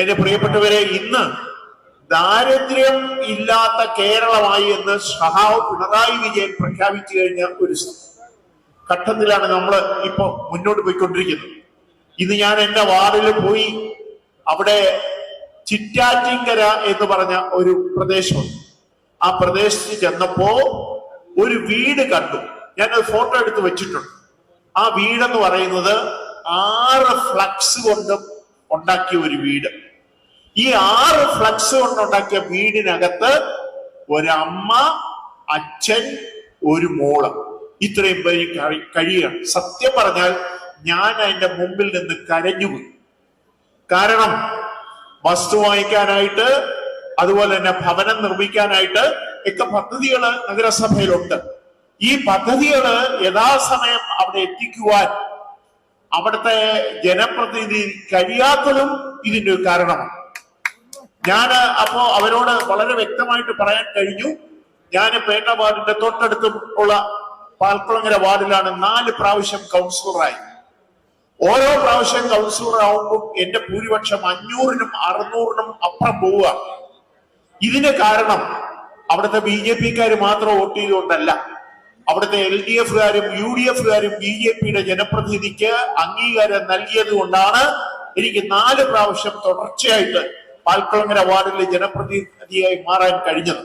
എന്റെ പ്രിയപ്പെട്ടവരെ ഇന്ന് ദാരിദ്ര്യം ഇല്ലാത്ത കേരളമായി എന്ന് സഹാവ് പിണറായി വിജയൻ പ്രഖ്യാപിച്ചു കഴിഞ്ഞ ഒരു ഘട്ടത്തിലാണ് നമ്മൾ ഇപ്പൊ മുന്നോട്ട് പോയിക്കൊണ്ടിരിക്കുന്നത്. ഇന്ന് ഞാൻ എന്റെ വാർഡിൽ പോയി അവിടെ ചിറ്റാറ്റിങ്കര എന്ന് പറഞ്ഞ ഒരു പ്രദേശമുണ്ട്. ആ പ്രദേശത്ത് ചെന്നപ്പോ ഒരു വീട് കണ്ടു. ഞാൻ ഫോട്ടോ എടുത്ത് വെച്ചിട്ടുണ്ട്. ആ വീടെന്ന് പറയുന്നത് ആറ് ഫ്ലക്സ് കൊണ്ട് ഉണ്ടാക്കിയ ഒരു വീട്. ഈ ആറ് ഫ്ലക്സ് കൊണ്ടുണ്ടാക്കിയ വീടിനകത്ത് ഒരമ്മ അച്ഛൻ ഒരു മോൾ. ഇത്രയും പേര് കഴി- കഴിയുകയാണ്. സത്യം പറഞ്ഞാൽ ഞാൻ അതിന്റെ മുമ്പിൽ നിന്ന് കരഞ്ഞുപോയി കാരണം വസ്തു വാങ്ങിക്കാനായിട്ട് അതുപോലെ തന്നെ ഭവനം നിർമ്മിക്കാനായിട്ട് ഒക്കെ പദ്ധതികൾ നഗരസഭയിലുണ്ട്. ഈ പദ്ധതികൾ യഥാസമയം അവിടെ എത്തിക്കുവാൻ അവിടുത്തെ ജനപ്രതിനിധി കഴിയാത്തതും ഇതിന്റെ ഒരു കാരണമാണ്. ഞാൻ അപ്പോ അവരോട് വളരെ വ്യക്തമായിട്ട് പറയാൻ കഴിഞ്ഞു. ഞാൻ പേട്ട വാർഡിന്റെ തൊട്ടടുത്ത് ഉള്ള പാൽക്കുളങ്ങര വാർഡിലാണ് നാല് പ്രാവശ്യം കൗൺസിലറായി. ഓരോ പ്രാവശ്യം കൗൺസിലർ ആവുമ്പോൾ എന്റെ ഭൂരിപക്ഷം അഞ്ഞൂറിനും അറുന്നൂറിനും അപ്പുറം പോവുക ഇതിന് കാരണം അവിടുത്തെ ബി ജെ പിക്കാർ മാത്രം വോട്ട് ചെയ്തുകൊണ്ടല്ല. അവിടുത്തെ എൽ ഡി എഫുകാരും യു ഡി എഫുകാരും ബി ജെ പിയുടെ ജനപ്രതിനിധിക്ക് അംഗീകാരം നൽകിയത് കൊണ്ടാണ് എനിക്ക് നാല് പ്രാവശ്യം തുടർച്ചയായിട്ട് പാൽക്കുളങ്ങര വാർഡിലെ ജനപ്രതിനിധിയായി മാറാൻ കഴിഞ്ഞത്.